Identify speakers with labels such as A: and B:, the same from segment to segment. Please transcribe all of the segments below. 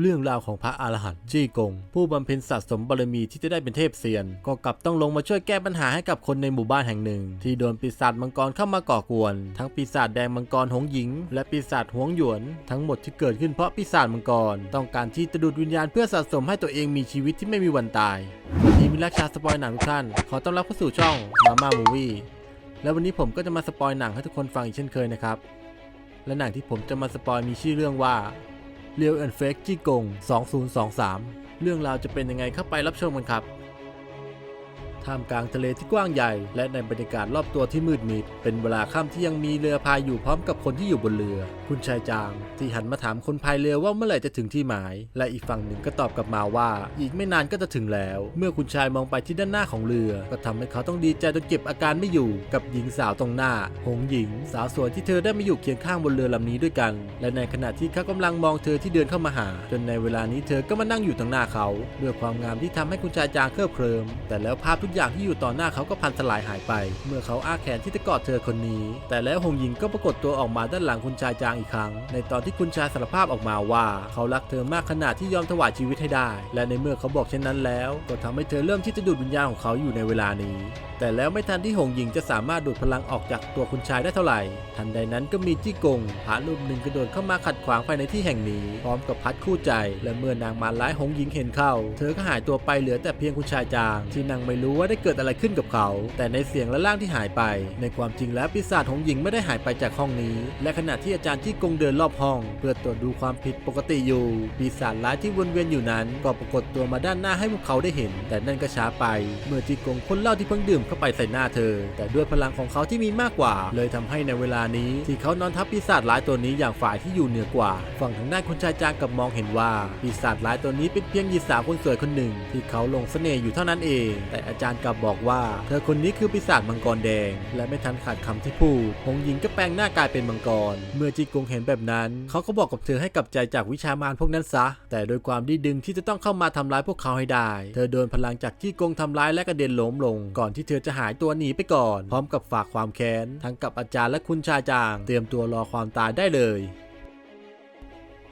A: เรื่องราวของพระอรหันต์จี้กง ผู้บำเพ็ญสะสมบารมีที่จะได้เป็นเทพเซียน ก็กลับต้องลงมาช่วยแก้ปัญหาให้กับคนในหมู่บ้านแห่งหนึ่ง ที่โดนปีศาจมังกรเข้ามาก่อกวน ทั้งปีศาจแดงมังกรหงหญิง และปีศาจหวงหยวน ทั้งหมดที่เกิดขึ้นเพราะปีศาจมังกร ต้องการที่จะดูดวิญญาณเพื่อสะสมให้ตัวเองมีชีวิตที่ไม่มีวันตายวันนี้มิลักชาสปอยหนังทุกท่านขอต้อนรับเข้าสู่ช่องมาม่ามูวี่และวันนี้ผมก็จะมาสปอยหนังให้ทุกคนฟังอีกเช่นเคยนะครับและหนังที่ผมจะมาสปอยมีชื่อเรื่องว่า เรียวแอนเฟกจี้กง 2023 เรื่องราวจะเป็นยังไงเข้าไปรับชมกันครับ ท่ามกลางทะเลที่กว้างใหญ่ และในบรรยากาศรอบตัวที่มืดมิด เป็นเวลาค่ำที่ยังมีเรือพายอยู่พร้อมกับคนที่อยู่บนเรือ คุณชายจาง ที่หันมาถามคนพายเรือว่าเมื่อไหร่จะถึงที่หมาย และอีกฝั่งหนึ่งก็ตอบกลับมาว่า อีกไม่นานก็จะถึงแล้ว เมื่อคุณชายมองไปที่ด้านหน้าของเรือ ก็ทำให้เขาต้องดีใจจนเก็บอาการไม่อยู่กับหญิงสาวตรงหน้า หงหญิง สาวสวยที่เธอได้มาอยู่เคียงข้างบนเรือลำนี้ด้วยกัน และในขณะที่เขากำลังมองเธอที่เดินเข้ามาหา จนในเวลานี้เธอก็มานั่งอยู่ตรงหน้าเขาด้วยความงามที่ทำให้คุณชายจางเคลิบเคลิมแต่แล้วภาพทุกอย่างที่อยู่ต่อหน้าเขาก็พันสลายหายไป เมื่อเขาอ้าแขนที่จะกอดเธอคนนี้ แต่แล้วหงหญิงก็ปรากฏตัวออกมาด้านหลังคุณชายจางอีกครั้ง ในตอนที่คุณชายสารภาพออกมาว่า เขารักเธอมากขนาดที่ยอมถวายชีวิตให้ได้ และในเมื่อเขาบอกเช่นนั้นแล้ว ก็ทำให้เธอเริ่มที่จะดูดวิญญาณของเขาอยู่ในเวลานี้ แต่แล้วไม่ทันที่หงหญิงจะสามารถดูดพลังออกจากตัวคุณชายได้เท่าไหร่ ทันใดนั้นก็มีจี้กงพระรูปหนึ่งกระโดดเข้ามาขัดขวางภายในที่แห่งนี้ พร้อมกับพัดคู่ใจ และเมื่อนางมารร้ายหงหญิงเห็นเข้า เธอก็หายตัวไปเหลือแต่เพียงคุณชายจาง ที่นางไม่รู้ว่าได้เกิดอะไรขึ้นกับเขา แต่ในเสียงและร่างที่หายไป ในความจริงแล้วปีศาจหงหญิงไม่ได้หายไปจากห้องนี้ และขณะที่อาจารย์จี้กงเดินรอบห้อง เพื่อตรวจดูความผิดปกติอยู่ ปีศาจร้ายที่วนเวียนอยู่นั้น ก็ปรากฏตัวมาด้านหน้าให้พวกเขาได้เห็น แต่นั่นก็ช้าไป เมื่อจีกงพ่นเล้าที่เพิ่งดื่มเข้าไปใส่หน้าเธอ แต่ด้วยพลังของเขาที่มีมากกว่า เลยทำให้ในเวลานี้ ที่เขานอนทับปีศาจร้ายตัวนี้อย่างฝ่ายที่อยู่เหนือกว่า ฝั่งทางด้านคุณชายจางกับมองเห็นว่าปีศาจร้ายตัวนี้เป็นเพียงหญิงสาวคนสวยคนหนึ่ง ที่เขาลงเสน่ห์อยู่เท่านั้นเอง แต่อาจารย์กลับบอกว่า เธอคนนี้คือปีศาจมังกรแดง และไม่ทันขาดคำที่พูดหงหญิงก็แปลงหน้ากลายเป็นมังกร เมื่อจีกงเห็นแบบนั้น เขาก็บอกกับเธอให้กลับใจจากวิชามารพวกนั้นซะ แต่โดยความดีดึงที่จะต้องเข้ามาทำร้ายพวกเขาให้ได้ เธอโดนพลังจากจีกงทำร้ายและกระเด็นล้มลง ก่อนที่เธอจะหายตัวหนีไปก่อน พร้อมกับฝากความแค้นทั้งกับอาจารย์และคุณชายจาง เตรียมตัวรอความตายได้เลย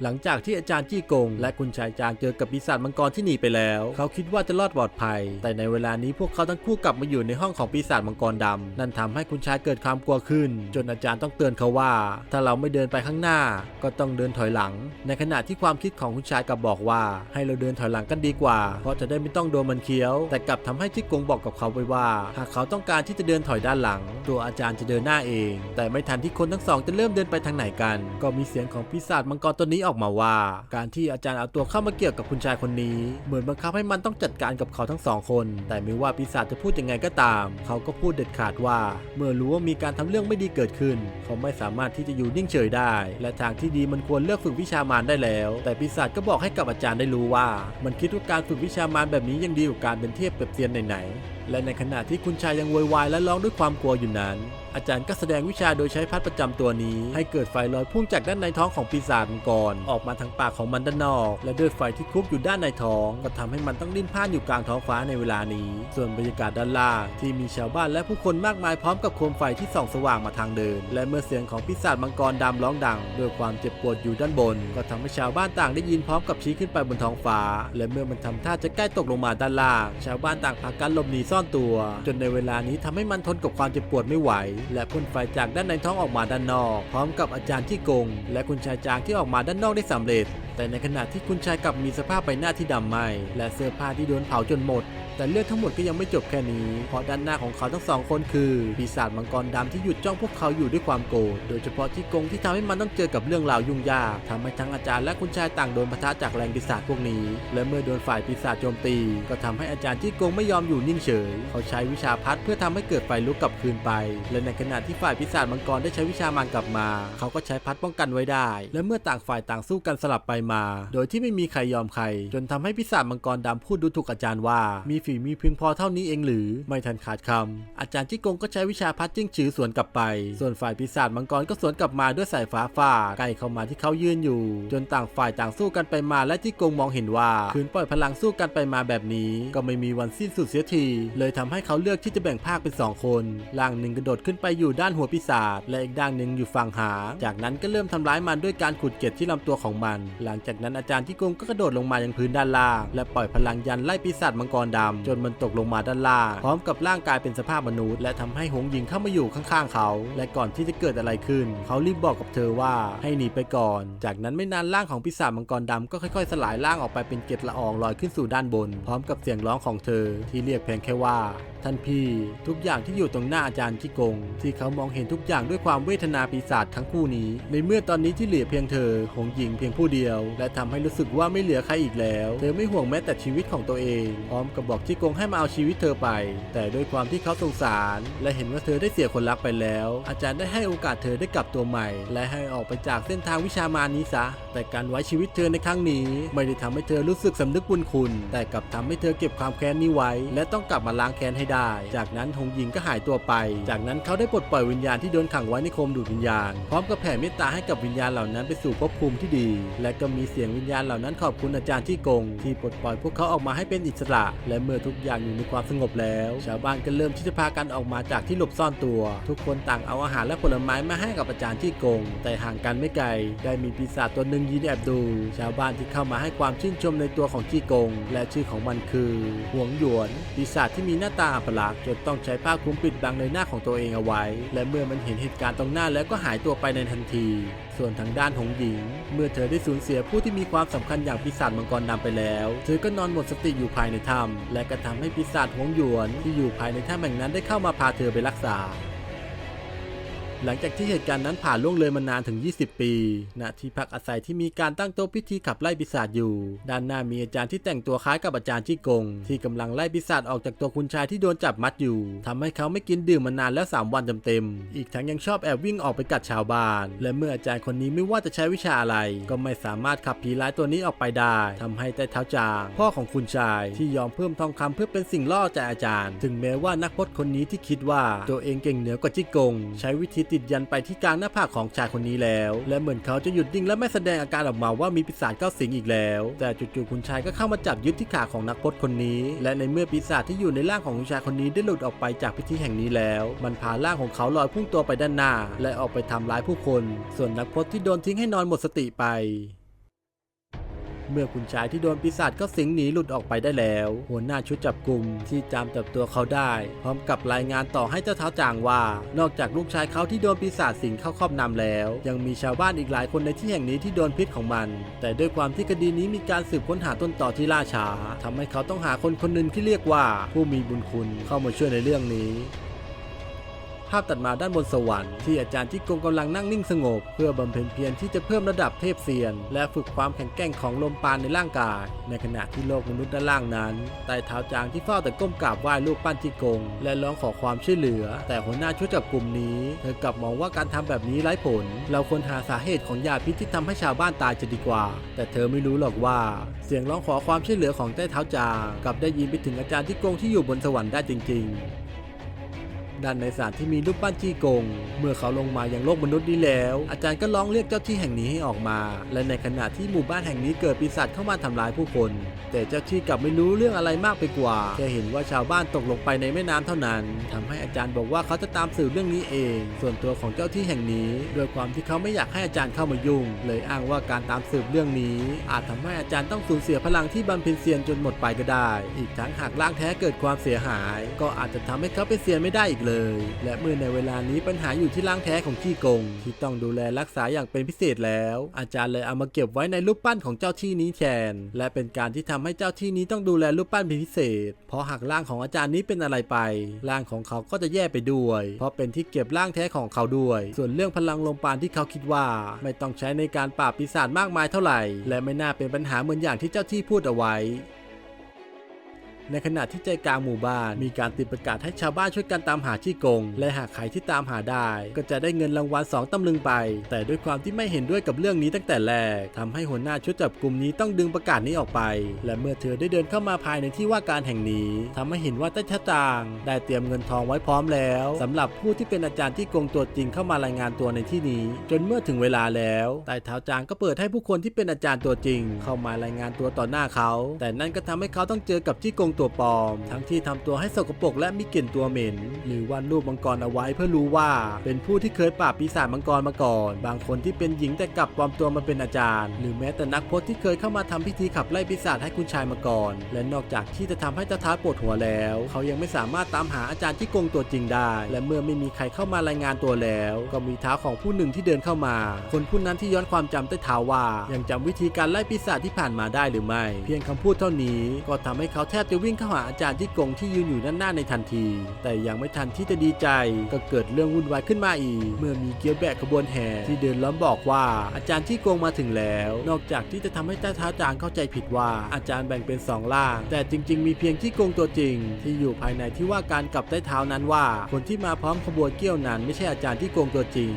A: หลังจากที่อาจารย์จี้กง และคุณชายจางเจอกับปีศาจมังกรที่หนีไปแล้ว เขาคิดว่าจะรอดปลอดภัย แต่ในเวลานี้พวกเขาทั้งคู่กลับมาอยู่ในห้องของปีศาจมังกรดำนั่นทำให้คุณชายเกิดความกลัวขึ้น จนอาจารย์ต้องเตือนเขาว่า ถ้าเราไม่เดินไปข้างหน้า ก็ต้องเดินถอยหลัง ในขณะที่ความคิดของคุณชายกลับบอกว่า ให้เราเดินถอยหลังกันดีกว่า เพราะจะได้ไม่ต้องโดนมันเคี้ยว แต่กลับทำให้จี้กงบอกกับเขาไว้ว่า หากเขาต้องการที่จะเดินถอยด้านหลัง ตัวอาจารย์จะเดินหน้าเอง แต่ไม่ทันที่คนทั้งสองจะเริ่มเดินไปทางไหนกัน ก็มีเสียงของปีศาจมังกรตัวนี้ออกบอกมาว่า การที่อาจารย์เอาตัวเข้ามาเกี่ยวกับคุณชายคนนี้ เหมือนบังคับให้มันต้องจัดการกับเขาทั้งสองคน แต่ไม่ว่าปีศาจจะพูดยังไงก็ตาม เขาก็พูดเด็ดขาดว่า เมื่อรู้ว่ามีการทำเรื่องไม่ดีเกิดขึ้น เขาไม่สามารถที่จะอยู่นิ่งเฉยได้ และทางที่ดีมันควรเลือกฝึกวิชามารได้แล้ว แต่ปีศาจก็บอกให้กับอาจารย์ได้รู้ว่า มันคิดว่าการฝึกวิชามารแบบนี้ยังดีกว่าการเป็นเทพแบบเซียนไหนๆและในขณะที่คุณชายยังโวยวายและร้องด้วยความกลัวอยู่นั้น อาจารย์ก็แสดงวิชาโดยใช้พัดประจำตัวนี้ ให้เกิดไฟลอยพุ่งจากด้านในท้องของปีศาจมังกรออกมาทางปากของมันด้านนอก และด้วยไฟที่คุกอยู่ด้านในท้อง ก็ทำให้มันต้องดิ้นพล่านอยู่กลางท้องฟ้าในเวลานี้ ส่วนบรรยากาศด้านล่างที่มีชาวบ้านและผู้คนมากมายพร้อมกับโคมไฟที่ส่องสว่างมาทางเดิน และเมื่อเสียงของปีศาจมังกรดำร้องดังด้วยความเจ็บปวดอยู่ด้านบน ก็ทำให้ชาวบ้านต่างได้ยินพร้อมกับชี้ขึ้นไปบนท้องฟ้า และเมื่อมันทำท่าจะใกล้ตกลงมาด้านล่าง ชาวบ้านต่างพากันหลบหนีซ่อนตัว จนในเวลานี้ทำให้มันทนกับความเจ็บปวดไม่ไหวและพ่นไฟจากด้านในท้องออกมาด้านนอก พร้อมกับอาจารย์ที่กง และคุณชายจางที่ออกมาด้านนอกได้สำเร็จ แต่ในขณะที่คุณชายกลับมีสภาพใบหน้าที่ดำไหมและเสื้อผ้าที่โดนเผาจนหมด แต่เรื่องทั้งหมดก็ยังไม่จบแค่นี้ เพราะด้านหน้าของเขาทั้งสองคนคือปีศาจมังกรดำที่หยุดจ้องพวกเขาอยู่ด้วยความโกรธ โดยเฉพาะที่กงที่ทำให้มันต้องเจอกับเรื่องราวยุ่งยากทำให้ทั้งอาจารย์และคุณชายต่างโดนปะทะจากแรงปีศาจพวกนี้ และเมื่อโดนฝ่ายปีศาจโจมตี ก็ทำให้อาจารย์ที่กงไม่ยอมอยู่นิ่งเฉย เขาใช้วิชาพัดเพื่อทำให้เกิดไฟลุกกลับคืนไป และในขณะที่ฝ่ายปีศาจมังกรได้ใช้วิชามารกลับมา เขาก็ใช้พัดป้องกันไว้ได้ และเมื่อต่างฝ่ายต่างสู้กันสลับไปมา โดยที่ไม่มีใครยอมใคร จนทำให้ปีศาจมังกรดำพูดดูถูกอาจารย์ว่ามีฝีมีเพียงพอเท่านี้เองหรือ ไม่ทันขาดคำอาจารย์ที่กงก็ใช้วิชาพัดจิ้งฉือสวนกลับไป ส่วนฝ่ายปีศาจมังกรก็สวนกลับมาด้วยสายฟ้าฟาดใกล้เข้ามาที่เขายืนอยู่ จนต่างฝ่ายต่างสู้กันไปมาและที่กงมองเห็นว่าคืนปล่อยพลังสู้กันไปมาแบบนี้ ก็ไม่มีวันสิ้นสุดเสียที เลยทำให้เขาเลือกที่จะแบ่งภาคเป็นสองคนร่างหนึ่งกระโดดขึ้นไปอยู่ด้านหัวปีศาจและอีกด้านหนึ่งอยู่ฝั่งหาง จากนั้นก็เริ่มทำร้ายมันด้วยการขุดเกล็ดที่ลำตัวของมัน หลังจากนั้นอาจารย์ที่โกงก็กระโดดลงมายังพื้นด้านล่าง และปล่อยพลังยันไล่ปีศาจมังกรดำจนมันตกลงมาด้านล่าง พร้อมกับร่างกายเป็นสภาพมนุษย์ และทำให้หงหญิงเข้ามาอยู่ข้างๆเขา และก่อนที่จะเกิดอะไรขึ้น เขารีบบอกกับเธอว่าให้หนีไปก่อน จากนั้นไม่นานร่างของปีศาจมังกรดำก็ค่อยๆ สลายร่างออกไปเป็นเกล็ดละอองลอยขึ้นสู่ด้านบน พร้อมกับเสียงร้องของเธอที่เรียกเพียงแค่ว่า ท่านพี่ ทุกอย่างที่อยู่ตรงหน้าอาจารย์ที่กง ที่เขามองเห็นทุกอย่างด้วยความเวทนาปีศาจทั้งคู่นี้ ในเมื่อตอนนี้ที่เหลือเพียงเธอหงหญิงเพียงผู้เดียว และทำให้รู้สึกว่าไม่เหลือใครอีกแล้ว เธอไม่ห่วงแม้แต่ชีวิตของตัวเอง พร้อมกับบอกที่กงให้มาเอาชีวิตเธอไป แต่ด้วยความที่เขาสงสาร และเห็นว่าเธอได้เสียคนรักไปแล้ว อาจารย์ได้ให้โอกาสเธอได้กลับตัวใหม่ และให้ออกไปจากเส้นทางวิชามารนี้ซะ แต่การไว้ชีวิตเธอในครั้งนี้ ไม่ได้ทำให้เธอรู้สึกสำนึกบุญคุณ แต่กลับทำให้เธอเก็บความแค้นนี้ไว้ และต้องกลับมาล้างแค้นให้ได้ จากนั้นหงหญิงก็หายตัวไป จากนั้นเขาได้ปลดปล่อยวิญญาณที่โดนขังไว้ในโคมดูดวิญญาณ พร้อมกับแผ่เมตตาให้กับวิญญาณเหล่านั้นไปสู่ภพภูมิที่ดี และก็มีเสียงวิญญาณเหล่านั้นขอบคุณอาจารย์ที่กง ที่ปลดปล่อยพวกเขาออกมาให้เป็นอิสระ และเมื่อทุกอย่างอยู่ในความสงบแล้ว ชาวบ้านก็เริ่มที่จะพากันออกมาจากที่หลบซ่อนตัว ทุกคนต่างเอาอาหารและผลไม้มาให้กับอาจารย์ที่กง แต่ห่างกันไม่ไกล ได้มีปีศาจตัวหนึ่งยืนแอบดู ชาวบ้านที่เข้ามาให้ความชื่นชมในตัวของจี้กง และชื่อของมันคือหวงหยวน ปีศาจที่มีหน้าตาอัปลักษณ์จนต้องใช้ผ้าคลุมปิดบังในหน้าของตัวเองเอาไว้ และเมื่อมันเห็นเหตุการณ์ตรงหน้าแล้วก็หายตัวไปในทันที ส่วนทางด้านของหญิง เมื่อเธอได้สูญเสียผู้ที่มีความสำคัญอย่างปีศาจมังกรดำไปแล้ว เธอก็นอนหมดสติอยู่ภายในถ้ำและก็ทำให้ปีศาจหงหยวนที่อยู่ภายในถ้ำแห่งนั้นได้เข้ามาพาเธอไปรักษา หลังจากที่เหตุการณ์นั้นผ่านล่วงเลยมานานถึง 20 ปีณที่พักอาศัยที่มีการตั้งโต๊ะพิธีขับไล่ปีศาจอยู่ ด้านหน้ามีอาจารย์ที่แต่งตัวคล้ายกับอาจารย์จี้กง ที่กำลังไล่ปีศาจออกจากตัวคุณชายที่โดนจับมัดอยู่ทำให้เขาไม่กินดื่มมานานแล้ว 3 วันเต็มๆอีกทั้งยังชอบแอบวิ่งออกไปกัดชาวบ้าน และเมื่ออาจารย์คนนี้ไม่ว่าจะใช้วิชาอะไร ก็ไม่สามารถขับผีร้ายตัวนี้ออกไปได้ทำให้ใต้เท้าจางพ่อของคุณชายที่ยอมเพิ่มทองคำเพื่อเป็นสิ่งล่อใจอาจารย์ ถึงแม้ว่านักพจน์คนนี้ที่คิดว่าตัวเองเก่งเหนือกว่าจี้กง ใช้วิธีติดยันไปที่กลางหน้าผากของชายคนนี้แล้ว และเหมือนเขาจะหยุดดิ่งและไม่แสดงอาการออกมาว่ามีปีศาจเข้าสิงอีกแล้ว แต่จู่ๆคุณชายก็เข้ามาจับยึดที่ขาของนักพจน์คนนี้ และในเมื่อปีศาจที่อยู่ในร่างของคุณชายคนนี้ได้หลุดออกไปจากพิธีแห่งนี้แล้ว มันพาร่างของเขาลอยพุ่งตัวไปด้านหน้า และออกไปทำร้ายผู้คน ส่วนนักพจน์ที่โดนทิ้งให้นอนหมดสติไป เมื่อคุณชายที่โดนปีศาจก็สิงหนีหลุดออกไปได้แล้ว หัวหน้าชุดจับกลุ่มที่จำจับตัวเขาได้ พร้อมกับรายงานต่อให้เจ้าเท้าจางว่า นอกจากลูกชายเขาที่โดนปีศาจสิงเข้าครอบนำแล้ว ยังมีชาวบ้านอีกหลายคนในที่แห่งนี้ที่โดนพิษของมัน แต่ด้วยความที่คดีนี้มีการสืบค้นหาต้นต่อที่ล่าช้าทำให้เขาต้องหาคนคนหนึ่งที่เรียกว่าผู้มีบุญคุณเข้ามาช่วยในเรื่องนี้ ภาพตัดมาด้านบนสวรรค์ที่อาจารย์ที่กงกำลังนั่งนิ่งสงบ เพื่อบำเพ็ญเพียรที่จะเพิ่มระดับเทพเซียน และฝึกความแข็งแกร่งของลมปานในร่างกาย ในขณะที่โลกมนุษย์ด้านล่างนั้นใต้เท้าจางที่เฝ้าแต่ก้มกราบไหว้รูปปั้นที่กง และร้องขอความช่วยเหลือ แต่หัวหน้าชุดจับกลุ่มนี้เธอกลับมองว่าการทำแบบนี้ไร้ผล เราควรหาสาเหตุของยาพิษที่ทำให้ชาวบ้านตายจะดีกว่า แต่เธอไม่รู้หรอกว่า เสียงร้องขอความช่วยเหลือของใต้เท้าจางกลับได้ยินไปถึงอาจารย์ที่กงที่อยู่บนสวรรค์ได้จริง ๆ ด้านในศาลที่มีรูปปั้นจี้กง เมื่อเขาลงมายังโลกมนุษย์นี้แล้ว อาจารย์ก็ร้องเรียกเจ้าที่แห่งนี้ให้ออกมา และในขณะที่หมู่บ้านแห่งนี้เกิดปีศาจเข้ามาทำร้ายผู้คน แต่เจ้าที่กลับไม่รู้เรื่องอะไรมากไปกว่าแค่เห็นว่าชาวบ้านตกลงไปในแม่น้ำเท่านั้นทำให้อาจารย์บอกว่าเขาจะตามสืบเรื่องนี้เอง ส่วนตัวของเจ้าที่แห่งนี้ด้วยความที่เขาไม่อยากให้อาจารย์เข้ามายุ่ง เลยอ้างว่าการตามสืบเรื่องนี้ อาจทำให้อาจารย์ต้องสูญเสียพลังที่บำเพ็ญเซียนจนหมดไปก็ได้ อีกทั้งหากร่างแท้เกิดความเสียหาย ก็อาจจะทำให้เขาเป็นเซียนไม่ได้อีกเลยและเมื่อในเวลานี้ปัญหาอยู่ที่ร่างแท้ของจี้กง ที่ต้องดูแลรักษาอย่างเป็นพิเศษแล้ว อาจารย์เลยเอามาเก็บไว้ในรูปปั้นของเจ้าที่นี้แทน และเป็นการที่ทำให้เจ้าที่นี้ต้องดูแลรูปปั้นเป็นพิเศษ เพราะหากร่างของอาจารย์นี้เป็นอะไรไป ร่างของเขาก็จะแย่ไปด้วย เพราะเป็นที่เก็บร่างแท้ของเขาด้วย ส่วนเรื่องพลังลมปานที่เขาคิดว่า ไม่ต้องใช้ในการปราบปีศาจมากมายเท่าไหร่ และไม่น่าเป็นปัญหาเหมือนอย่างที่เจ้าที่พูดเอาไว้ ในขณะที่ใจกลางหมู่บ้าน มีการติดประกาศให้ชาวบ้านช่วยกันตามหาจี้กง และหากใครที่ตามหาได้ ก็จะได้เงินรางวัล2ตำลึงไป แต่ด้วยความที่ไม่เห็นด้วยกับเรื่องนี้ตั้งแต่แรกทำให้หัวหน้าชุดจับกลุ่มนี้ต้องดึงประกาศนี้ออกไป และเมื่อเธอได้เดินเข้ามาภายในที่ว่าการแห่งนี้ทำให้เห็นว่าใต้ชะตาง ได้เตรียมเงินทองไว้พร้อมแล้วสำหรับผู้ที่เป็นอาจารย์ที่โกงตัวจริงเข้ามารายงานตัวในที่นี้ จนเมื่อถึงเวลาแล้วใต้เท้าจางก็เปิดให้ผู้คนที่เป็นอาจารย์ตัวจริง เข้ามารายงานตัวต่อหน้าเขา แต่นั่นก็ทำให้เขาต้องเจอกับจี้กงตัวปลอม ทั้งที่ทำตัวให้สกปรกและมีกลิ่นตัวเหม็น หรือวาดรูปมังกรเอาไว้เพื่อรู้ว่า เป็นผู้ที่เคยปราบปีศาจมังกรมาก่อน บางคนที่เป็นหญิงแต่กลับปลอมตัวมาเป็นอาจารย์ หรือแม้แต่นักพจน์ที่เคยเข้ามาทำพิธีขับไล่ปีศาจให้คุณชายมาก่อน และนอกจากที่จะทำให้เจ้าท้าปวดหัวแล้ว เขายังไม่สามารถตามหาอาจารย์ที่โกงตัวจริงได้ และเมื่อไม่มีใครเข้ามารายงานตัวแล้ว ก็มีเท้าของผู้หนึ่งที่เดินเข้ามา คนผู้นั้นที่ย้อนความจำได้เท้าว่า ยังจำวิธีการไล่ปีศาจที่ผ่านมาได้หรือไม่ เพียงคำพูดเท่านี้ก็ทำให้เขาแทบจะวิ่งเข้าหาอาจารย์ที่โกงที่ยืนอยู่ด้านหน้าในทันที แต่ยังไม่ทันที่จะดีใจ ก็เกิดเรื่องวุ่นวายขึ้นมาอีก เมื่อมีเกียวแบกขบวนแห่ที่เดินล้อมบอกว่าอาจารย์ที่โกงมาถึงแล้ว นอกจากที่จะทำให้เจ้าท้าจางเข้าใจผิดว่าอาจารย์แบ่งเป็นสองล่าง แต่จริง ๆ มีเพียงที่โกงตัวจริง ที่อยู่ภายในที่ว่าการกับใต้เท้านั้นว่า คนที่มาพร้อมขบวนเกี้ยวนั้นไม่ใช่อาจารย์ที่โกงตัวจริง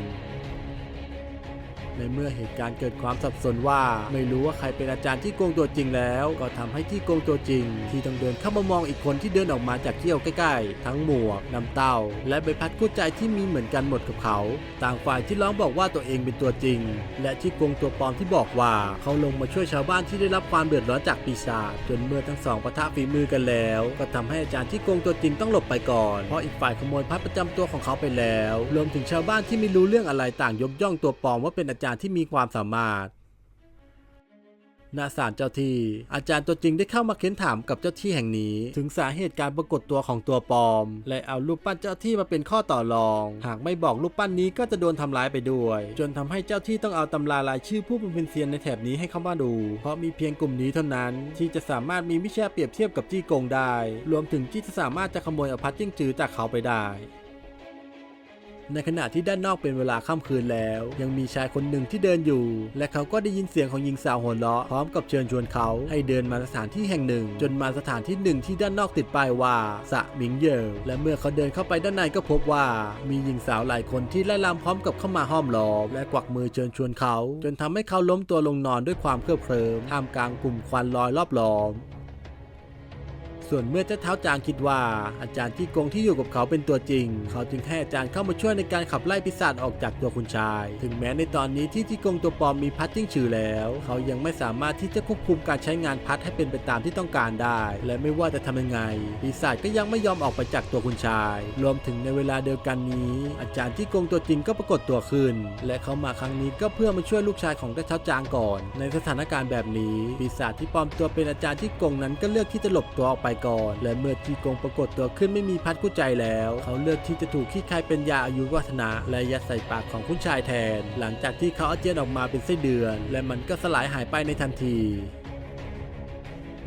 A: ในเมื่อเหตุการณ์เกิดความสับสนว่า ไม่รู้ว่าใครเป็นอาจารย์ที่โกงตัวจริงแล้ว ก็ทำให้ที่โกงตัวจริง ที่ต้องเดินเข้ามามองอีกคนที่เดินออกมาจากเกี้ยวใกล้ๆ ทั้งหมวกน้ำเต้า และใบพัดคู่ใจที่มีเหมือนกันหมดกับเขา ต่างฝ่ายที่ร้องบอกว่าตัวเองเป็นตัวจริง และที่โกงตัวปลอมที่บอกว่าเขาลงมาช่วยชาวบ้านที่ได้รับความเดือดร้อนจากปีศาจจนเมื่อทั้งสองปะทะฝีมือกันแล้ว ก็ทำให้อาจารย์ที่โกงตัวจริงต้องหลบไปก่อนเพราะอีกฝ่ายขโมยพัดประจำตัวของเขาไปแล้ว รวมถึงชาวบ้านที่ไม่รู้เรื่องอะไรต่างยกย่องตัวปลอมว่าเป็นอาจารย์ที่มีความสามารถณศาลเจ้าที่ อาจารย์ตัวจริงได้เข้ามาเค้นถามกับเจ้าที่แห่งนี้ ถึงสาเหตุการปรากฏตัวของตัวปลอม และเอารูปปั้นเจ้าที่มาเป็นข้อต่อรอง หากไม่บอกรูปปั้นนี้ก็จะโดนทำร้ายไปด้วย จนทำให้เจ้าที่ต้องเอาตำรารายชื่อผู้เป็นเซียนในแถบนี้ให้เข้ามาดู เพราะมีเพียงกลุ่มนี้เท่านั้น ที่จะสามารถมีวิชาเปรียบเทียบกับจี้กงได้ รวมถึงที่จะสามารถจะขโมยอาพัดจิ้งจือจากเขาไปได้ ในขณะที่ด้านนอกเป็นเวลาค่ำคืนแล้ว ยังมีชายคนหนึ่งที่เดินอยู่ และเขาก็ได้ยินเสียงของหญิงสาวหัวเราะพร้อมกับเชิญชวนเขาให้เดินมาสถานที่แห่งหนึ่ง จนมาสถานที่หนึ่งที่ด้านนอกติดป้ายว่าสะหมิงเยลและเมื่อเขาเดินเข้าไปด้านในก็พบว่ามีหญิงสาวหลายคนที่ไล่ลำพร้อมกับเข้ามาห้อมล้อมและกวักมือเชิญชวนเขา จนทำให้เขาล้มตัวลงนอนด้วยความเคลิบเคลิ้มท่ามกลางกลุ่มควันลอยรอบล้อม ส่วนเมื่อเจ้าเท้าจางคิดว่า อาจารย์ที่โกงที่อยู่กับเขาเป็นตัวจริง เขาจึงให้อาจารย์เข้ามาช่วยในการขับไล่ปีศาจออกจากตัวคุณชาย ถึงแม้ในตอนนี้ที่ที่โกงตัวปลอมมีพัดจิ้งฉือแล้ว เขายังไม่สามารถที่จะควบคุมการใช้งานพัดให้เป็นไปตามที่ต้องการได้ และไม่ว่าจะทำยังไงปีศาจก็ยังไม่ยอมออกไปจากตัวคุณชาย รวมถึงในเวลาเดียวกันนี้ อาจารย์ที่โกงตัวจริงก็ปรากฏตัวขึ้น และเขามาครั้งนี้ก็เพื่อมาช่วยลูกชายของเจ้าเท้าจางก่อน ในสถานการณ์แบบนี้ปีศาจที่ปลอมตัวเป็นอาจารย์ที่โกงนั้นก็เลือกที่จะหลบตัวออกไปก่อนและเมื่อที่กงปรากฏตัวขึ้นไม่มีพัดกู้ใจแล้ว เขาเลือกที่จะถูกขี้คายเป็นยาอายุวัฒนะและยัดใส่ปากของคุณชายแทน หลังจากที่เขาอาเจียนออกมาเป็นไส้เดือน และมันก็สลายหายไปในทันที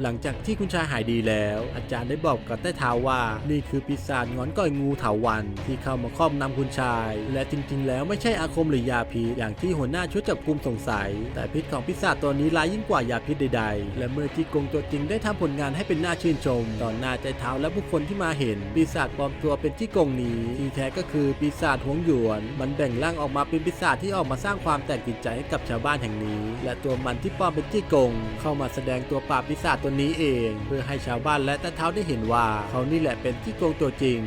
A: หลังจากที่คุณชายหายดีแล้ว อาจารย์ได้บอกกับใต้เท้าว่า นี่คือปีศาจงอนก่อยงูเถาวันที่เข้ามาครอบนำคุณชาย และจริงๆ แล้วไม่ใช่อาคมหรือยาพิษอย่างที่หัวหน้าชุดจับกลุ่มสงสัย แต่พิษของปีศาจตัวนี้ร้ายยิ่งกว่ายาพิษใดๆ และเมื่อที่กงตัวจริงได้ทำผลงานให้เป็นน่าชื่นชมต่อหน้าใจเท้าและผู้คนที่มาเห็น ปีศาจปลอมตัวเป็นที่กงนี้ที่แท้ก็คือปีศาจหวงหยวน มันแบ่งร่างออกมาเป็นปีศาจที่ออกมาสร้างความแตกตื่นใจให้กับชาวบ้านแห่งนี้ และตัวมันที่ปลอมเป็นจี้กง เข้ามาแสดงตัวปราบปีศาจตัวนี้เอง เพื่อให้ชาวบ้านและตาเท้าได้เห็นว่าเขานี่แหละเป็นจี้กงตัวจริง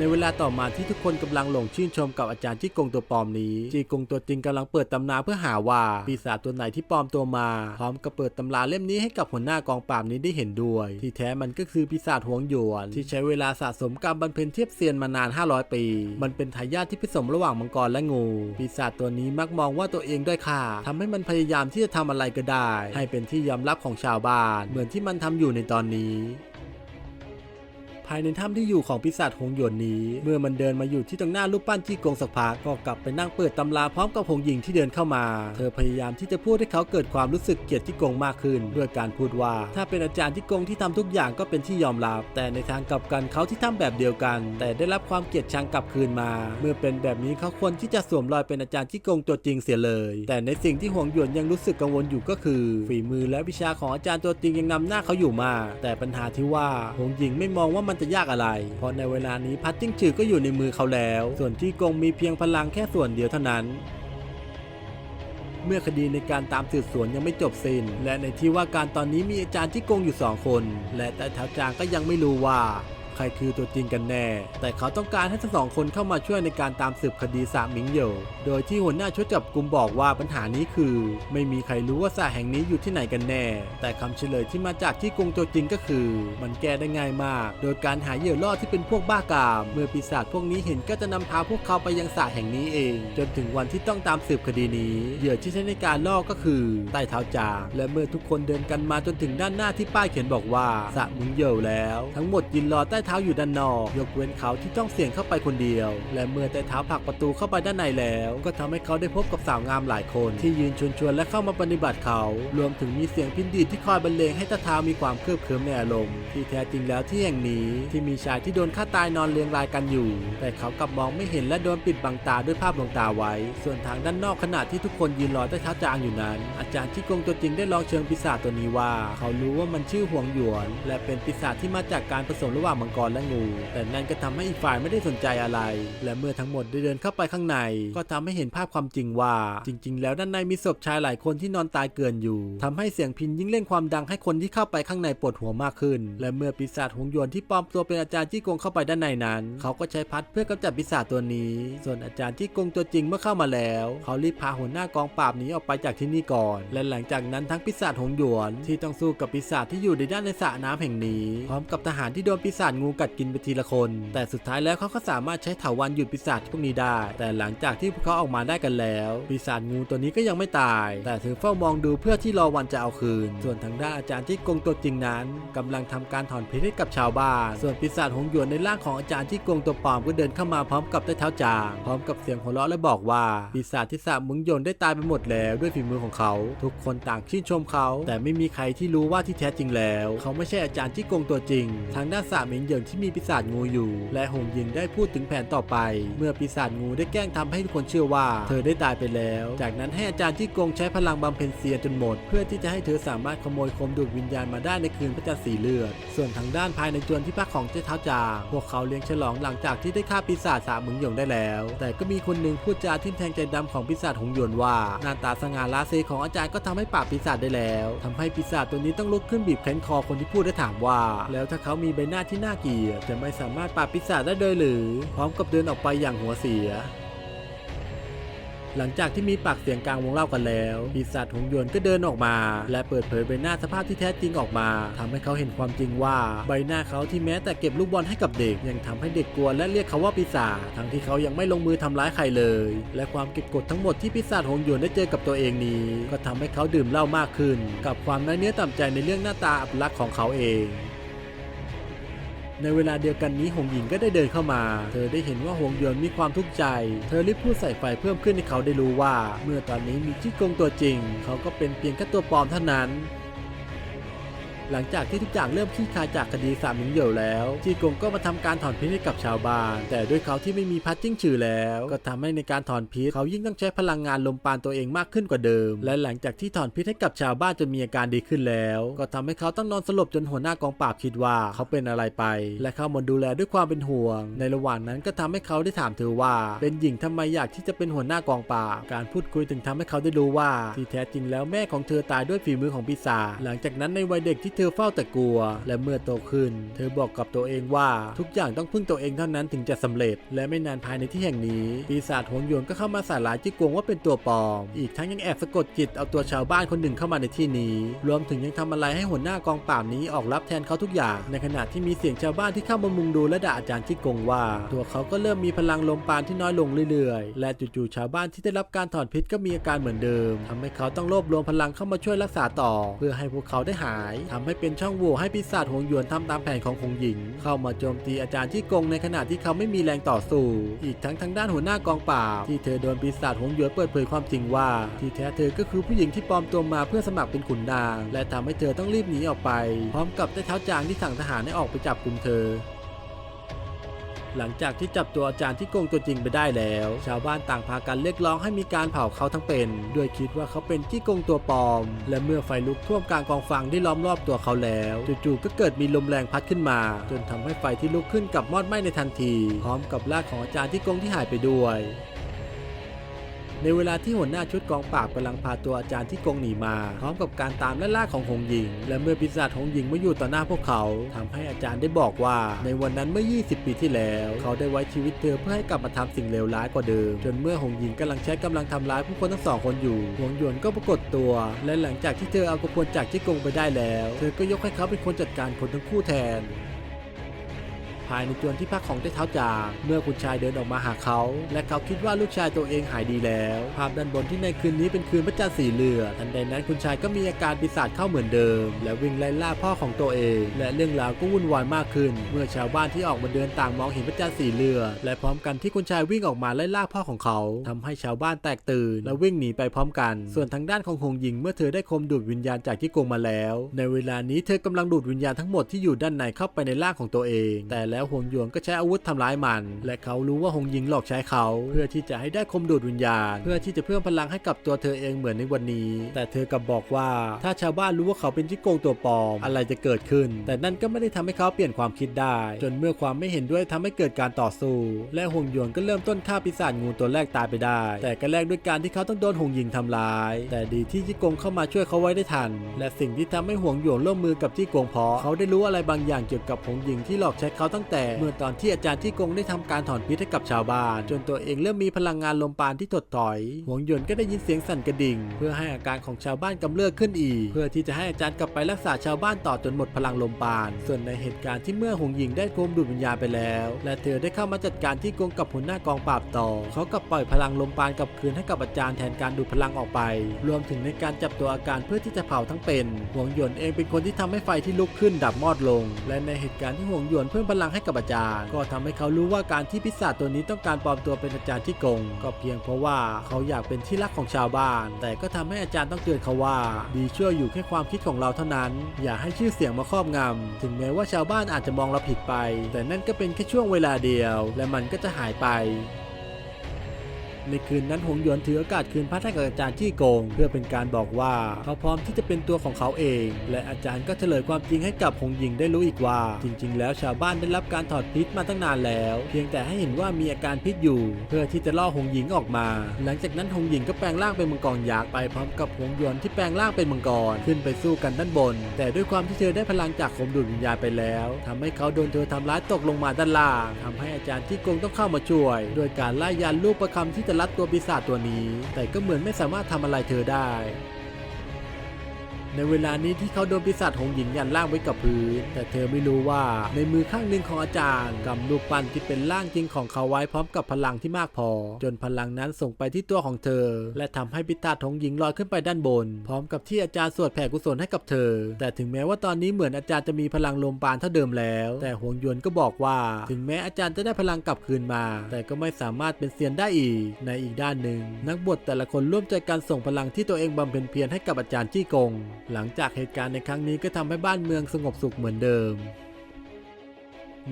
A: ในเวลาต่อมาที่ทุกคนกำลังหลงชื่นชมกับอาจารย์จี้กงตัวปลอมนี้จีกงตัวจริงกำลังเปิดตำนาเพื่อหาว่าปีศาจตัวไหนที่ปลอมตัวมา พร้อมกับเปิดตำราเล่มนี้ให้กับหัวหน้ากองปราบนี้ได้เห็นด้วย ที่แท้มันก็คือปีศาจหวงหยวน ที่ใช้เวลาสะสมการบรรเพ็ญเทียบเซียนมานาน 500 ปี มันเป็นทายาทที่ผสมระหว่างมังกรและงู ปีศาจตัวนี้มักมองว่าตัวเองด้อยค่าทำให้มันพยายามที่จะทำอะไรก็ได้ ให้เป็นที่ยอมรับของชาวบ้าน เหมือนที่มันทำอยู่ในตอนนี้ ภายในถ้ำที่อยู่ของปีศาจหงหยวนนี้ เมื่อมันเดินมาอยู่ที่ตรงหน้ารูปปั้นจี้กงสักพักก็กลับไปนั่งเปิดตำราพร้อมกับหงหญิงที่เดินเข้ามา เธอพยายามที่จะพูดให้เขาเกิดความรู้สึกเกลียดจี้กงมากขึ้น ด้วยการพูดว่า ถ้าเป็นอาจารย์จี้กงที่ทำทุกอย่างก็เป็นที่ยอมรับ แต่ในทางกลับกันเขาที่ทำแบบเดียวกัน แต่ได้รับความเกลียดชังกลับคืนมา เมื่อเป็นแบบนี้เขาควรที่จะสวมรอยเป็นอาจารย์จี้กงตัวจริงเสียเลย แต่ในสิ่งที่หงหยวนยังรู้สึกกังวลอยู่ก็คือ ฝีมือและวิชาของอาจารย์ตัวจริงยังนำหน้าเขาอยู่มา แต่ปัญหาที่ว่าหงหญิงไม่มองว่ามันจะยากอะไร เพราะในเวลานี้พัดจิ้งจือก็อยู่ในมือเขาแล้ว ส่วนที่กงมีเพียงพลังแค่ส่วนเดียวเท่านั้นเมื่อคดีในการตามสืบสวนยังไม่จบสิ้น และในที่ว่าการตอนนี้มีอาจารย์ที่โกงอยู่สองคน และแต่ท้าวจางก็ยังไม่รู้ว่า ใครคือตัวจริงกันแน่ แต่เขาต้องการให้ทั้งสองคนเข้ามาช่วยในการตามสืบคดีสระหมิงเหยวโดยที่หัวหน้าชุดจับกลุ่มบอกว่าปัญหานี้คือ ไม่มีใครรู้ว่าสระแห่งนี้อยู่ที่ไหนกันแน่ แต่คำเฉลยที่มาจากที่กรงตัวจริงก็คือ มันแก้ได้ง่ายมาก โดยการหาเหยื่อล่อที่เป็นพวกบ้ากาม เมื่อปีศาจพวกนี้เห็นก็จะนำพาพวกเขาไปยังสระแห่งนี้เอง จนถึงวันที่ต้องตามสืบคดีนี้ เหยื่อที่ใช้ในการล่อก็คือใต้เท้าจางและเมื่อทุกคนเดินกันมาจนถึงด้านหน้าที่ป้ายเขียนบอกว่าสระหมิงเหยวแล้ว ทั้งหมดยืนรอใต้เท้าอยู่ด้านนอก ยกเว้นเขาที่ต้องเสี่ยงเข้าไปคนเดียว และเมื่อใต้เท้าผลักประตูเข้าไปด้านในแล้ว ก็ทำให้เขาได้พบกับสาวงามหลายคนที่ยืนชวนชวนๆและเข้ามาปฏิบัติเขา รวมถึงมีเสียงพินดีที่คอยบรรเลงให้ใต้เท้ามีความเครือบเคิมในอารมณ์ที่แท้จริงแล้วที่แห่งนี้ที่มีชายที่โดนฆ่าตายนอนเรียงรายกันอยู่ แต่เขากลับมองไม่เห็นและโดนปิดบังตาด้วยภาพลวงตาไว้ ส่วนทางด้านนอกขณะที่ทุกคนยืนรอใต้เท้าจางอยู่นั้น อาจารย์ที่กงตัวจริงได้ลองเชิงปีศาจตัวนี้ว่า เขารู้ว่ามันชื่อห่วงหยวน และเป็นปีศาจที่มาจากการผสมระหว่างมังกรและงู แต่นั่นก็ทำให้อีกฝ่ายไม่ได้สนใจอะไร และเมื่อทั้งหมดได้เดินเข้าไปข้างใน ก็ทำให้เห็นภาพความจริงว่า จริง ๆ แล้วด้านในมีศพชายหลายคนที่นอนตายเกลื่อนอยู่ทำให้เสียงพินยิ่งเล่นความดังให้คนที่เข้าไปข้างในปวดหัวมากขึ้น และเมื่อปีศาจหงยวนที่ปลอมตัวเป็นอาจารย์จี้กงเข้าไปด้านในนั้น เขาก็ใช้พัดเพื่อกำจัดปีศาจตัวนี้ ส่วนอาจารย์จี้กงตัวจริงเมื่อเข้ามาแล้ว เขารีบพาหัวหน้ากองปราบหนีออกไปจากที่นี่ก่อน และหลังจากนั้นทั้งปีศาจหงยวนที่ต้องสู้กับปีศาจที่อยู่ในด้านในสระน้ำแห่งนี้ พร้อมกับทหารที่โดนปีศาจงูกัดกินไปทีละคน แต่สุดท้ายแล้วเขาก็สามารถใช้ถาวัลย์หยุดปีศาจพวกนี้ได้ แต่หลังจากที่พวกเขาออกมาได้กันแล้ว ปีศาจงูตัวนี้ก็ยังไม่ตาย แต่เธอเฝ้ามองดูเพื่อที่รอวันจะเอาคืน ส่วนทางด้านอาจารย์ที่กงตัวจริงนั้นกำลังทำการถอนพิษให้กับชาวบ้าน ส่วนปีศาจหงหยวนในร่างของอาจารย์ที่กงตัวปลอมก็เดินเข้ามาพร้อมกับใต้เท้าจาง พร้อมกับเสียงหัวเราะและบอกว่า ปีศาจที่สระมึงหยวนได้ตายไปหมดแล้วด้วยฝีมือของเขา ทุกคนต่างชื่นชมเขา แต่ไม่มีใครที่รู้ว่าที่แท้จริงแล้ว เขาไม่ใช่อาจารย์ที่กงตัวจริง ทางด้านสระหมิงเหยิงที่มีปีศาจงูอยู่ และหงยิงได้พูดถึงแผนต่อไป เมื่อปีศาจงูได้แกล้งทำให้ทุกคนเชื่อว่า เธอได้ตายไปแล้ว จากนั้นให้อาจารย์ที่กงใช้พลังบำเพ็ญเซียนจนหมด เพื่อที่จะให้เธอสามารถขโมยคมดูดวิญญาณมาได้ในคืนพระจันทร์สีเลือด ส่วนทางด้านภายในจวนที่พักของเจ้าเท้าจางพวกเขาเลี้ยงฉลองหลังจากที่ได้ฆ่าปีศาจสามมึงหยงได้แล้ว แต่ก็มีคนหนึ่งพูดจาทิ่มแทงใจดำของปีศาจหงหยวนว่าหน้าตาสง่าราศีของอาจารย์ก็ทำให้ปราบปีศาจได้แล้วทำให้ปีศาจตัวนี้ต้องลุกขึ้นบีบแขนคอคนที่พูดและถามว่า แล้วถ้าเขามีใบหน้าที่น่าเกียจะไม่สามารถปราบปีศาจได้เลยหรือ พร้อมกับเดินออกไปอย่างหัวเสีย หลังจากที่มีปากเสียงกลางวงเล่ากันแล้วปีศาจหงยวนก็เดินออกมา และเปิดเผยใบหน้าสภาพที่แท้จริงออกมาทำให้เขาเห็นความจริงว่าใบหน้าเขาที่แม้แต่เก็บลูกบอลให้กับเด็ก ยังทำให้เด็กกลัวและเรียกเขาว่าปีศาจทั้งที่เขายังไม่ลงมือทำร้ายใครเลย และความเก็บกดทั้งหมดที่ปีศาจหงยวนได้เจอกับตัวเองนี้ ก็ทำให้เขาดื่มเหล้ามากขึ้น กับความน้อยเนื้อต่ำใจในเรื่องหน้าตาอับลักษณ์ของเขาเอง ในเวลาเดียวกันนี้หงหญิงก็ได้เดินเข้ามา เธอได้เห็นว่าหงหยวนมีความทุกข์ใจ เธอรีบพูดใส่ไฟเพิ่มขึ้นให้เขาได้รู้ว่า เมื่อตอนนี้มีจี้กงตัวจริง เขาก็เป็นเพียงแค่ตัวปลอมเท่านั้น หลังจากที่ทุกอย่างเริ่มคลี่คลายจากคดีสามหมิงเหยวแล้วจีกงก็มาทำการถอนพิษให้กับชาวบ้านแต่ด้วยเขาที่ไม่มีพัดจิ้งฉือแล้ว ก็ทำให้ในการถอนพิษเขายิ่งต้องใช้พลังงานลมปานตัวเองมากขึ้นกว่าเดิม และหลังจากที่ถอนพิษให้กับชาวบ้านจนมีอาการดีขึ้นแล้ว ก็ทำให้เขาต้องนอนสลบจนหัวหน้ากองปราบคิดว่าเขาเป็นอะไรไป และเข้ามาดูแลด้วยความเป็นห่วง ในระหว่างนั้นก็ทำให้เขาได้ถามเธอว่า เป็นหญิงทำไมอยากที่จะเป็นหัวหน้ากองปราบการพูดคุยถึงทำให้เขาได้รู้ว่าที่แท้จริงแล้วแม่ของเธอตายด้วยฝีมือของปีศาจหลังจากนั้นในวัยเด็กที่เธอเฝ้าแต่กลัว และเมื่อโตขึ้น เธอบอกกับตัวเองว่าทุกอย่างต้องพึ่งตัวเองเท่านั้นถึงจะสำเร็จ และไม่นานภายในที่แห่งนี้ ปีศาจหงหยวนก็เข้ามาส่ร้ายจิกกงว่าเป็นตัวปลอม อีกทั้งยังแอบสะกดจิตเอาตัวชาวบ้านคนหนึ่งเข้ามาในที่นี้ รวมถึงยังทำอะไรให้หัวหน้ากองปราบนี้ออกรับแทนเขาทุกอย่าง ในขณะที่มีเสียงชาวบ้านที่เข้ามามุงดูและด่าอาจารย์จิกกงว่า ตัวเขาก็เริ่มมีพลังลมปานที่น้อยลงเรื่อยๆ และจู่ๆชาวบ้านที่ได้รับการถอนพิษก็มีอาการเหมือนเดิมทำให้เขาต้องรวบรวมพลังเข้ามาช่วยรักษาต่อ เพื่อให้พวกเขาได้หายทำให้เป็นช่องโหว่ให้ปีศาจหงหยวนทำตามแผนของคงหญิง เข้ามาโจมตีอาจารย์ที่กงในขณะที่เขาไม่มีแรงต่อสู้ อีกทั้งทางด้านหัวหน้ากองปราบที่เธอโดนปีศาจหงหยวนเปิดเผยความจริงว่า ที่แท้เธอก็คือผู้หญิงที่ปลอมตัวมาเพื่อสมัครเป็นขุนนาง และทำให้เธอต้องรีบหนีออกไป พร้อมกับได้เท้าจางที่สั่งทหารให้ออกไปจับกลุ่มเธอ หลังจากที่จับตัวอาจารย์ที่โกงตัวจริงไปได้แล้ว ชาวบ้านต่างพากันเรียกร้องให้มีการเผาเขาทั้งเป็นด้วยคิดว่าเขาเป็นที่โกงตัวปลอม และเมื่อไฟลุกท่วมกลางกองฟางที่ล้อมรอบตัวเขาแล้วจู่ๆก็เกิดมีลมแรงพัดขึ้นมา จนทำให้ไฟที่ลุกขึ้นกับมอดไหม้ในทันที พร้อมกับร่างของอาจารย์ที่โกงที่หายไปด้วย ในเวลาที่หัวหน้าชุดกองปราบกำลังพาตัวอาจารย์ที่กงหนีมาพร้อมกับการตามไล่ล่าของหงหญิง และเมื่อปีศาจหงหญิงมาอยู่ต่อหน้าพวกเขาทำให้อาจารย์ได้บอกว่า ในวันนั้นเมื่อ 20 ปีที่แล้ว เขาได้ไว้ชีวิตเธอเพื่อให้กลับมาทำสิ่งเลวร้ายกว่าเดิม จนเมื่อหงหญิงกำลังใช้กำลังทำร้ายผู้คนทั้งสองคนอยู่หวงหยวนก็ปรากฏตัว และหลังจากที่เธอเอากระพวนจากที่กงไปได้แล้ว เธอก็ยกให้เขาเป็นคนจัดการคนทั้งคู่แทน ภายในจวนที่พักของเต้เท้าจาง เมื่อคุณชายเดินออกมาหาเขา และเขาคิดว่าลูกชายตัวเองหายดีแล้ว ภาพด้านบนที่ในคืนนี้เป็นคืนพระจันทร์สีเหลือทันใดนั้นคุณชายก็มีอาการปีศาจเข้าเหมือนเดิม และวิ่งไล่ล่าพ่อของตัวเอง และเรื่องราวก็วุ่นวายมากขึ้น เมื่อชาวบ้านที่ออกมาเดินต่างมองเห็นพระจันทร์สีเหลือ และพร้อมกันที่คุณชายวิ่งออกมาไล่ล่าพ่อของเขาทำให้ชาวบ้านแตกตื่น และวิ่งหนีไปพร้อมกัน ส่วนทางด้านของหงหญิงเมื่อเธอได้คมดูดวิญญาณจากที่โกงมาแล้ว ในเวลานี้เธอกำลังดูดวิญญาณทั้งหมดที่อยู่ด้านในเข้าไปในร่างของตัวเอง แต่แแล้วหงหยวนก็ใช้อาวุธทำร้ายมัน และเขารู้ว่าหงหญิงหลอกใช้เขา เพื่อที่จะให้ได้คมดูดวิญญาณ เพื่อที่จะเพิ่มพลังให้กับตัวเธอเองเหมือนในวันนี้ แต่เธอกลับบอกว่าถ้าชาวบ้านรู้ว่าเขาเป็นจิโกงตัวปลอมอะไรจะเกิดขึ้น แต่นั่นก็ไม่ได้ทำให้เขาเปลี่ยนความคิดได้ จนเมื่อความไม่เห็นด้วยทำให้เกิดการต่อสู้ และหงหยวนก็เริ่มต้นฆ่าปีศาจงูตัวแรกตายไปได้ แต่ก็แลกด้วยการที่เขาต้องโดนหงหญิงทำร้าย แต่ดีที่จิโกงเข้ามาช่วยเขาไว้ได้ทัน และสิ่งที่ทำให้หงหยวนร่วมมือกับจิโกงเพราะเขาได้รู้อะไรบางอย่างเกี่ยวกับหงหญิงที่หลอกใช้เขาตั้งแต่เมื่อตอนที่อาจารย์จิโกงได้ทำการถอนพิษให้กับชาวบ้าน จนตัวเองเริ่มมีพลังงานลมปานที่ถดถอย หวงหยวนก็ได้ยินเสียงสั่นกระดิ่ง เพื่อให้อาการของชาวบ้านกำเริบขึ้นอีก เพื่อที่จะให้อาจารย์กลับไปรักษาชาวบ้านต่อจนหมดพลังลมปาน ส่วนในเหตุการณ์ที่เมื่อหงหญิงได้โกมดูดวิญญาณไปแล้ว และเธอได้เข้ามาจัดการที่กงกับหัวหน้ากองปราบต่อ เขากลับปล่อยพลังลมปานกลับคืนให้กับอาจารย์แทนการดูดพลังออกไป รวมถึงในการจับตัวอาการเพื่อที่จะเผาทั้งเป็น หวงหยวนเองเป็นคนที่ทำให้ไฟที่ลุกขึ้นดับมอดลง และในเหตุการณ์ที่หวงหยวนเพิ่มพลังให้กับอาจารย์ ก็ทำให้เขารู้ว่าการที่พิศาจตัวนี้ต้องการปลอมตัวเป็นอาจารย์ที่โกง ก็เพียงเพราะว่าเขาอยากเป็นที่รักของชาวบ้าน แต่ก็ทำให้อาจารย์ต้องเตือนเขาว่า ดีชั่วอยู่แค่ความคิดของเราเท่านั้น อย่าให้ชื่อเสียงมาครอบงำถึงแม้ว่าชาวบ้านอาจจะมองเราผิดไป แต่นั่นก็เป็นแค่ช่วงเวลาเดียว และมันก็จะหายไป ในคืนนั้นหงหยวนถือโอกาสคืนพัดให้กับอาจารย์ที่โกง เพื่อเป็นการบอกว่าเขาพร้อมที่จะเป็นตัวของเขาเอง และอาจารย์ก็เฉลยความจริงให้กับหงหญิงได้รู้อีกว่า จริง ๆ แล้วชาวบ้านได้รับการถอดพิษมาตั้งนานแล้ว เพียงแต่ให้เห็นว่ามีอาการพิษอยู่ เพื่อที่จะล่อหงหญิงออกมา หลังจากนั้นหงหญิงก็แปลงร่างเป็นมังกรยักษ์ไปพร้อมกับหงหยวนที่แปลงร่างเป็นมังกรขึ้นไปสู้กันด้านบน แต่ด้วยความที่เธอได้พลังจากคมดูดวิญญาณไปแล้วทำให้เขาโดนเธอทำร้ายตกลงมาด้านล่างทำให้อาจารย์ที่โกงต้องเข้ามาช่วย โดยการไล่ยันลูกประคำที่จะรัดตัวปีศาจตัวนี้ แต่ก็เหมือนไม่สามารถทำอะไรเธอได้ ในเวลานี้ที่เขาโดนปีศาจหงหญิงยันล่างไว้กับพื้น แต่เธอไม่รู้ว่าในมือข้างหนึ่งของอาจารย์กำลูกปั้นที่เป็นร่างจริงของเขาไว้พร้อมกับพลังที่มากพอ จนพลังนั้นส่งไปที่ตัวของเธอ และทำให้ปีศาจหงหญิงลอยขึ้นไปด้านบน พร้อมกับที่อาจารย์สวดแผ่กุศลให้กับเธอ แต่ถึงแม้ว่าตอนนี้เหมือนอาจารย์จะมีพลังลมปานเท่าเดิมแล้ว แต่หงยวนก็บอกว่า ถึงแม้อาจารย์จะได้พลังกลับคืนมา แต่ก็ไม่สามารถเป็นเซียนได้อีก ในอีกด้านหนึ่ง นักบวชแต่ละคนร่วมใจกันส่งพลังที่ตัวเองบำเพ็ญเพียรให้กับอาจารย์จี้กงหลังจากเหตุการณ์ในครั้งนี้ก็ทำให้บ้านเมืองสงบสุขเหมือนเดิม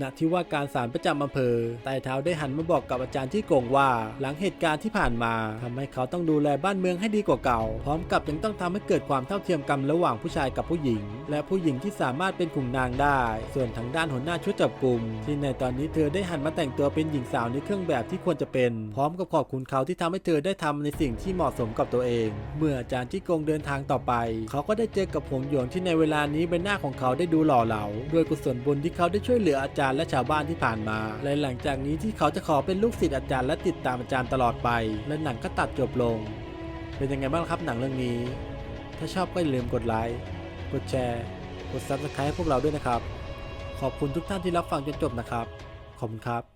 A: ณที่ว่าการศาลประจำอำเภอไต่เท้าได้หันมาบอกกับอาจารย์ที่โกงว่า หลังเหตุการณ์ที่ผ่านมาทำให้เขาต้องดูแลบ้านเมืองให้ดีกว่าเก่า พร้อมกับยังต้องทำให้เกิดความเท่าเทียมกันระหว่างผู้ชายกับผู้หญิง และผู้หญิงที่สามารถเป็นขุนนางได้ ส่วนทางด้านหัวหน้าชุดจับกลุ่มที่ในตอนนี้เธอได้หันมาแต่งตัวเป็นหญิงสาวในเครื่องแบบที่ควรจะเป็น พร้อมกับขอบคุณเขาที่ทำให้เธอได้ทำในสิ่งที่เหมาะสมกับตัวเอง เมื่ออาจารย์ที่โกงเดินทางต่อไป เขาก็ได้เจอกับหงหยวนที่ในเวลานี้ใบหน้าของเขาได้ดูหล่อเหลาด้วยกุศลบุญที่เขาได้ช่วยเหลืออาจารย์และชาวบ้านที่ผ่านมาและหลังจากนี้ที่เขาจะขอเป็นลูกศิษย์อาจารย์และติดตามอาจารย์ตลอดไป และหนังก็ตัดจบลง เป็นยังไงบ้างครับหนังเรื่องนี้ ถ้าชอบก็อย่าลืมกดไลค์กดแชร์กดซับสไครต์ให้พวกเราด้วยนะครับ ขอบคุณทุกท่านที่รับฟังจนจบนะครับขอบคุณครับ